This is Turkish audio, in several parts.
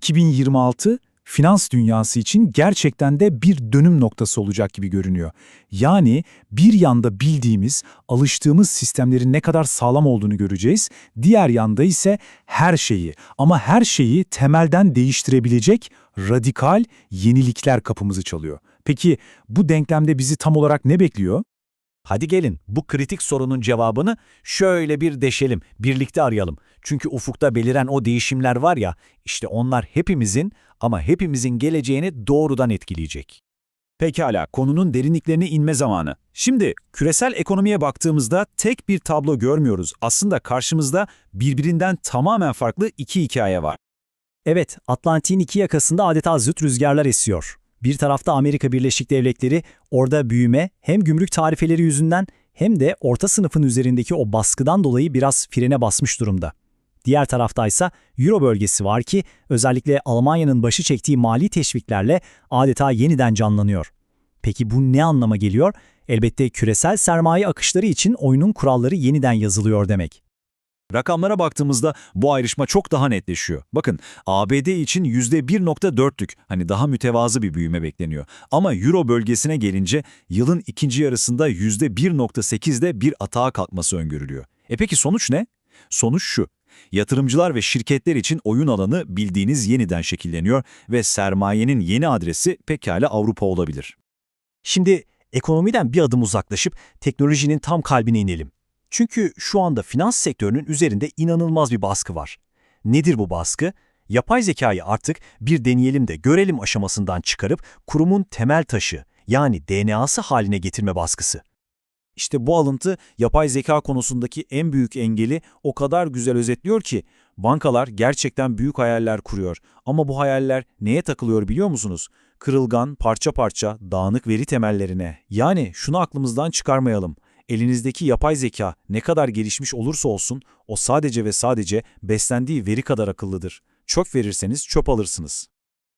2026 finans dünyası için gerçekten de bir dönüm noktası olacak gibi görünüyor. Yani bir yanda bildiğimiz, alıştığımız sistemlerin ne kadar sağlam olduğunu göreceğiz, diğer yanda ise her şeyi ama her şeyi temelden değiştirebilecek radikal yenilikler kapımızı çalıyor. Peki bu denklemde bizi tam olarak ne bekliyor? Hadi gelin bu kritik sorunun cevabını şöyle bir deşelim, birlikte arayalım. Çünkü ufukta beliren o değişimler var ya, işte onlar hepimizin ama hepimizin geleceğini doğrudan etkileyecek. Pekala, konunun derinliklerine inme zamanı. Şimdi küresel ekonomiye baktığımızda tek bir tablo görmüyoruz. Aslında karşımızda birbirinden tamamen farklı iki hikaye var. Evet, Atlantik'in iki yakasında adeta zıt rüzgarlar esiyor. Bir tarafta Amerika Birleşik Devletleri, orada büyüme hem gümrük tarifeleri yüzünden hem de orta sınıfın üzerindeki o baskıdan dolayı biraz frene basmış durumda. Diğer taraftaysa Euro bölgesi var ki özellikle Almanya'nın başı çektiği mali teşviklerle adeta yeniden canlanıyor. Peki bu ne anlama geliyor? Elbette küresel sermaye akışları için oyunun kuralları yeniden yazılıyor demek. Rakamlara baktığımızda bu ayrışma çok daha netleşiyor. Bakın ABD için %1.4'lük hani daha mütevazı bir büyüme bekleniyor. Ama Euro bölgesine gelince yılın ikinci yarısında %1.8'de bir atağa kalkması öngörülüyor. E peki sonuç ne? Sonuç şu. Yatırımcılar ve şirketler için oyun alanı bildiğiniz yeniden şekilleniyor ve sermayenin yeni adresi pekala Avrupa olabilir. Şimdi ekonomiden bir adım uzaklaşıp teknolojinin tam kalbine inelim. Çünkü şu anda finans sektörünün üzerinde inanılmaz bir baskı var. Nedir bu baskı? Yapay zekayı artık bir deneyelim de görelim aşamasından çıkarıp kurumun temel taşı yani DNA'sı haline getirme baskısı. İşte bu alıntı yapay zeka konusundaki en büyük engeli o kadar güzel özetliyor ki bankalar gerçekten büyük hayaller kuruyor. Ama bu hayaller neye takılıyor biliyor musunuz? Kırılgan, parça parça, dağınık veri temellerine. Yani şunu aklımızdan çıkarmayalım. Elinizdeki yapay zeka ne kadar gelişmiş olursa olsun o sadece ve sadece beslendiği veri kadar akıllıdır. Çok verirseniz çöp alırsınız.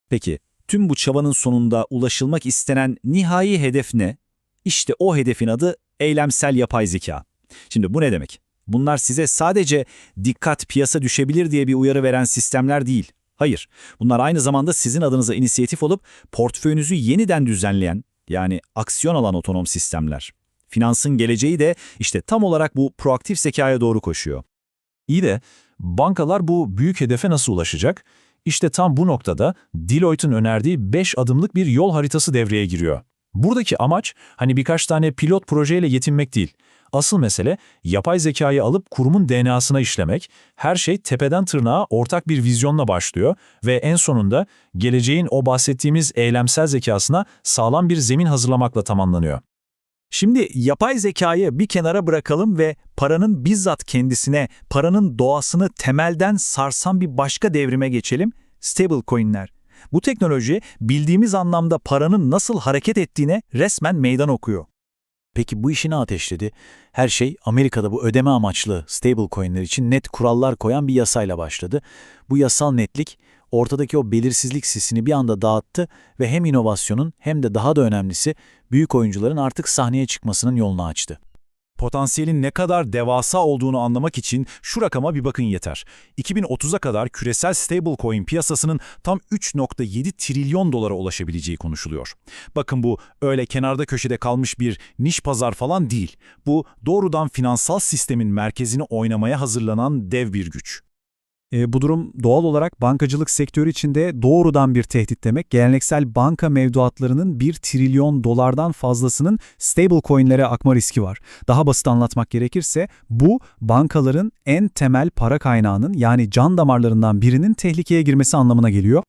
Peki, tüm bu çabanın sonunda ulaşılmak istenen nihai hedef ne? İşte o hedefin adı eylemsel yapay zeka. Şimdi bu ne demek? Bunlar size sadece dikkat piyasa düşebilir diye bir uyarı veren sistemler değil. Hayır, bunlar aynı zamanda sizin adınıza inisiyatif olup portföyünüzü yeniden düzenleyen, yani aksiyon alan otonom sistemler. Finansın geleceği de işte tam olarak bu proaktif zekaya doğru koşuyor. İyi de bankalar bu büyük hedefe nasıl ulaşacak? İşte tam bu noktada Deloitte'ın önerdiği 5 adımlık bir yol haritası devreye giriyor. Buradaki amaç hani birkaç tane pilot projeyle yetinmek değil. Asıl mesele yapay zekayı alıp kurumun DNA'sına işlemek, her şey tepeden tırnağa ortak bir vizyonla başlıyor ve en sonunda geleceğin o bahsettiğimiz eylemsel zekasına sağlam bir zemin hazırlamakla tamamlanıyor. Şimdi yapay zekayı bir kenara bırakalım ve paranın bizzat kendisine, paranın doğasını temelden sarsan bir başka devrime geçelim, stablecoin'ler. Bu teknoloji bildiğimiz anlamda paranın nasıl hareket ettiğine resmen meydan okuyor. Peki bu işi ne ateşledi? Her şey Amerika'da bu ödeme amaçlı stablecoin'ler için net kurallar koyan bir yasayla başladı. Bu yasal netlik ortadaki o belirsizlik sisini bir anda dağıttı ve hem inovasyonun hem de daha da önemlisi büyük oyuncuların artık sahneye çıkmasının yolunu açtı. Potansiyelin ne kadar devasa olduğunu anlamak için şu rakama bir bakın yeter. 2030'a kadar küresel stablecoin piyasasının tam 3.7 trilyon dolara ulaşabileceği konuşuluyor. Bakın bu öyle kenarda köşede kalmış bir niş pazar falan değil. Bu doğrudan finansal sistemin merkezini oynamaya hazırlanan dev bir güç. E, bu durum doğal olarak bankacılık sektörü içinde doğrudan bir tehdit demek. Geleneksel banka mevduatlarının 1 trilyon dolardan fazlasının stablecoin'lere akma riski var. Daha basit anlatmak gerekirse bu bankaların en temel para kaynağının yani can damarlarından birinin tehlikeye girmesi anlamına geliyor.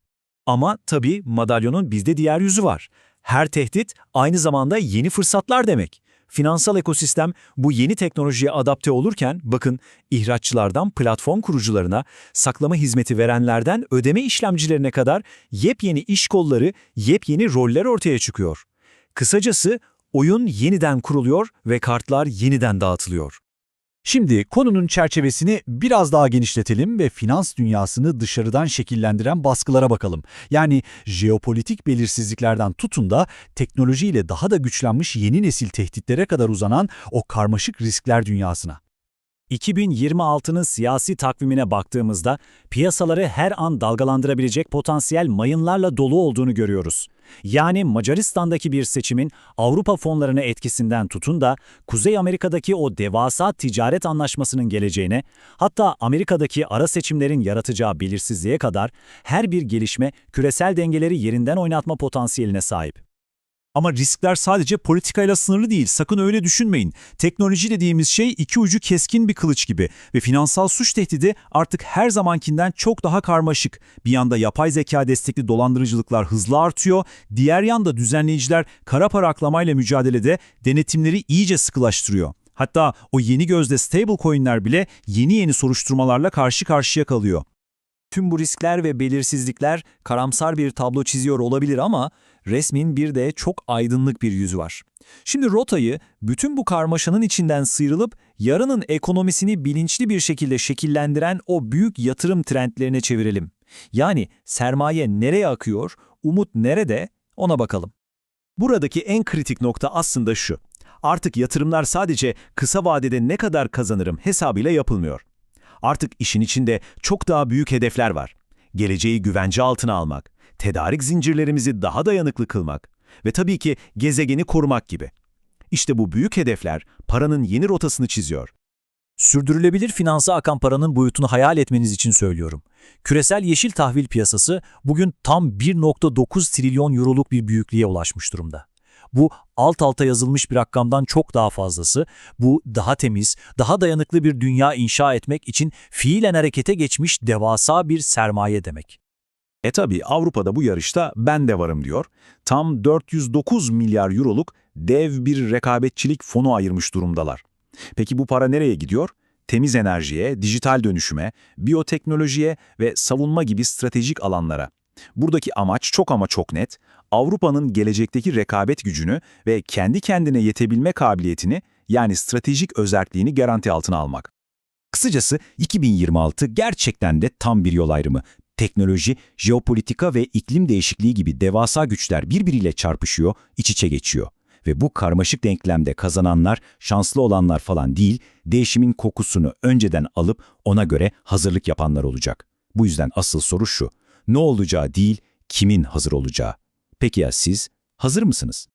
Ama tabii madalyonun bizde diğer yüzü var. Her tehdit aynı zamanda yeni fırsatlar demek. Finansal ekosistem bu yeni teknolojiye adapte olurken bakın ihraççılardan platform kurucularına, saklama hizmeti verenlerden ödeme işlemcilerine kadar yepyeni iş kolları, yepyeni roller ortaya çıkıyor. Kısacası oyun yeniden kuruluyor ve kartlar yeniden dağıtılıyor. Şimdi konunun çerçevesini biraz daha genişletelim ve finans dünyasını dışarıdan şekillendiren baskılara bakalım. Yani jeopolitik belirsizliklerden tutun da teknolojiyle daha da güçlenmiş yeni nesil tehditlere kadar uzanan o karmaşık riskler dünyasına. 2026'nın siyasi takvimine baktığımızda piyasaları her an dalgalandırabilecek potansiyel mayınlarla dolu olduğunu görüyoruz. Yani Macaristan'daki bir seçimin Avrupa fonlarına etkisinden tutun da Kuzey Amerika'daki o devasa ticaret anlaşmasının geleceğine, hatta Amerika'daki ara seçimlerin yaratacağı belirsizliğe kadar her bir gelişme küresel dengeleri yerinden oynatma potansiyeline sahip. Ama riskler sadece politikayla sınırlı değil, sakın öyle düşünmeyin. Teknoloji dediğimiz şey iki ucu keskin bir kılıç gibi ve finansal suç tehdidi artık her zamankinden çok daha karmaşık. Bir yanda yapay zeka destekli dolandırıcılıklar hızla artıyor, diğer yanda düzenleyiciler kara para aklamayla mücadelede denetimleri iyice sıkılaştırıyor. Hatta o yeni gözde stablecoin'ler bile yeni yeni soruşturmalarla karşı karşıya kalıyor. Tüm bu riskler ve belirsizlikler karamsar bir tablo çiziyor olabilir ama resmin bir de çok aydınlık bir yüzü var. Şimdi rotayı bütün bu karmaşanın içinden sıyrılıp yarının ekonomisini bilinçli bir şekilde şekillendiren o büyük yatırım trendlerine çevirelim. Yani sermaye nereye akıyor, umut nerede ona bakalım. Buradaki en kritik nokta aslında şu. Artık yatırımlar sadece kısa vadede ne kadar kazanırım hesabıyla yapılmıyor. Artık işin içinde çok daha büyük hedefler var. Geleceği güvence altına almak, tedarik zincirlerimizi daha dayanıklı kılmak ve tabii ki gezegeni korumak gibi. İşte bu büyük hedefler paranın yeni rotasını çiziyor. Sürdürülebilir finansa akan paranın boyutunu hayal etmeniz için söylüyorum. Küresel yeşil tahvil piyasası bugün tam 1.9 trilyon euroluk bir büyüklüğe ulaşmış durumda. Bu alt alta yazılmış bir rakamdan çok daha fazlası. Bu daha temiz, daha dayanıklı bir dünya inşa etmek için fiilen harekete geçmiş devasa bir sermaye demek. E tabi Avrupa'da bu yarışta ben de varım diyor. Tam 409 milyar euroluk dev bir rekabetçilik fonu ayırmış durumdalar. Peki bu para nereye gidiyor? Temiz enerjiye, dijital dönüşüme, biyoteknolojiye ve savunma gibi stratejik alanlara. Buradaki amaç çok ama çok net. Avrupa'nın gelecekteki rekabet gücünü ve kendi kendine yetebilme kabiliyetini yani stratejik özelliğini garanti altına almak. Kısacası 2026 gerçekten de tam bir yol ayrımı. Teknoloji, jeopolitika ve iklim değişikliği gibi devasa güçler birbiriyle çarpışıyor, iç içe geçiyor. Ve bu karmaşık denklemde kazananlar, şanslı olanlar falan değil, değişimin kokusunu önceden alıp ona göre hazırlık yapanlar olacak. Bu yüzden asıl soru şu, ne olacağı değil, kimin hazır olacağı. Peki ya siz, hazır mısınız?